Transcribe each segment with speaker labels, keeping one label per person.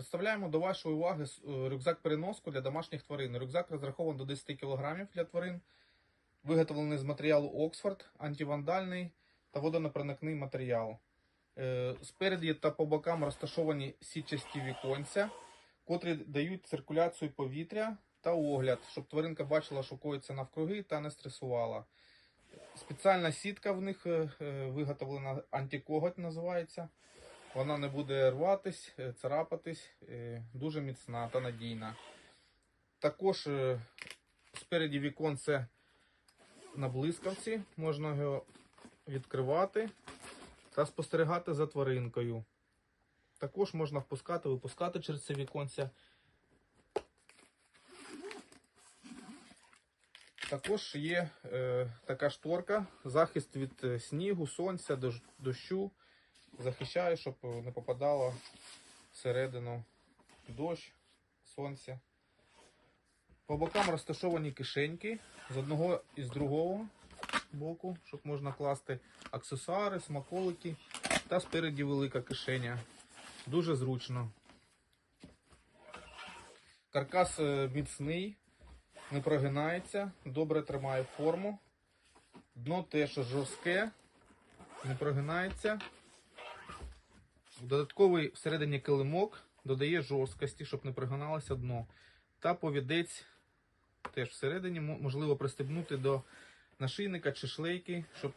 Speaker 1: Представляємо до вашої уваги е, рюкзак-переноску для домашніх тварин. Рюкзак розрахований до 10 кг для тварин, виготовлений з матеріалу Оксфорд, антивандальний та водонепроникний матеріал. Е, Спереді та по бокам розташовані сітчасті віконця, котрі дають циркуляцію повітря та огляд, щоб тваринка бачила, що коїться навкруги та не стресувала. Спеціальна сітка в них е, виготовлена антикоготь називається. Вона не буде рватись, е, царапатись, е, дуже міцна та надійна. Також е, спереді віконце на блискавці, можна його відкривати та спостерігати за тваринкою. Також можна впускати, випускати через це віконце. Також є е, така шторка, захист від снігу, сонця, дощ- дощу. Захищає, щоб не попадало всередину дощ, сонце. По бокам розташовані кишеньки з одного і з другого боку, щоб можна класти аксесуари, смаколики. Та спереді велика кишеня. Дуже зручно. Каркас е, міцний, не прогинається, добре тримає форму. Дно теж жорстке, не прогинається. Додатковий всередині килимок додає жорсткості, щоб не прогиналося дно. Та повідець теж всередині можливо пристебнути до нашийника чи шлейки, щоб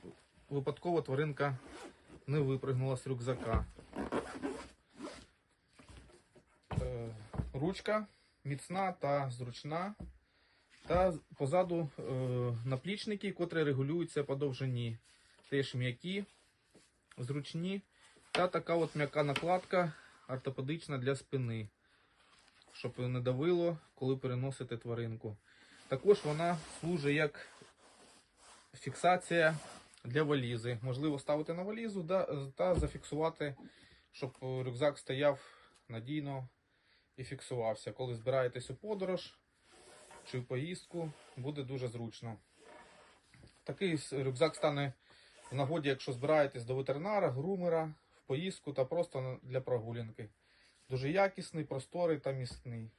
Speaker 1: випадково тваринка не випригнула з рюкзака. Е, Ручка міцна та зручна. Та позаду е, наплічники, котрі регулюються по довжині. Теж м'які, зручні. Та така от м'яка накладка ортопедична для спини, щоб не давило, коли переносите тваринку. Також вона служить як фіксація для валізи. Можливо ставити на валізу та зафіксувати, щоб рюкзак стояв надійно і фіксувався. Коли збираєтесь у подорож чи в поїздку, буде дуже зручно. Такий рюкзак стане в нагоді, якщо збираєтесь до ветеринара, грумера, поїздку та просто для прогулянки. Дуже якісний, просторий та міцний.